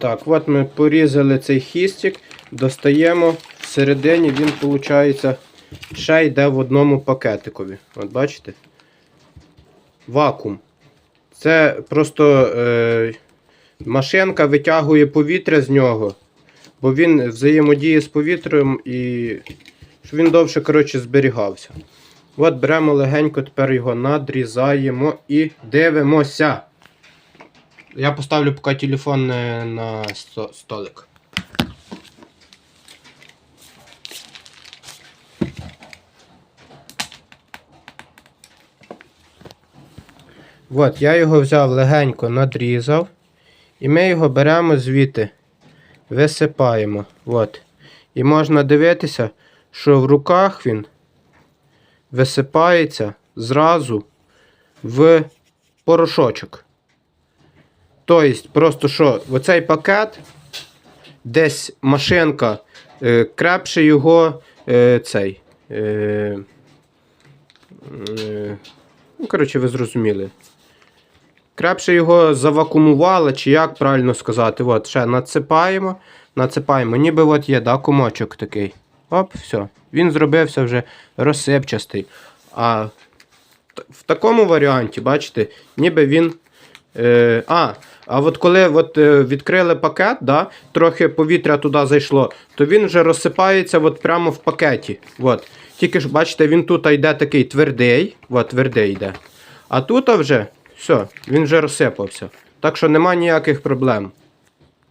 Так, от ми порізали цей хістик, достаємо. Всередині він, виходить, ще йде в одному пакетикові. От бачите? Вакуум. Це просто е, машинка витягує повітря з нього, бо він взаємодіє з повітрям і щоб він довше коротше, зберігався. От беремо легенько, тепер його надрізаємо і дивимося. Я поставлю поки телефон на сто- столик. От, я його взяв легенько надрізав. І ми його беремо звідти, висипаємо. От. І можна дивитися, що в руках він висипається зразу в порошочок. Тобто, просто що оцей пакет, десь машинка е, крепше його е, цей. Е, е, ну, коротше, ви зрозуміли. Крепше його завакумували, чи як правильно сказати. От, ще надсипаємо, надсипаємо. Ніби от є, да, комочок такий. Оп, все. Він зробився вже розсипчастий. А в такому варіанті, бачите, ніби він. Е, а, а от коли от, е, відкрили пакет, да, трохи повітря туди зайшло, то він вже розсипається от прямо в пакеті. От. Тільки ж, бачите, він тут йде такий твердий. От, твердий йде. А тут вже все, він вже розсипався. Так що нема ніяких проблем.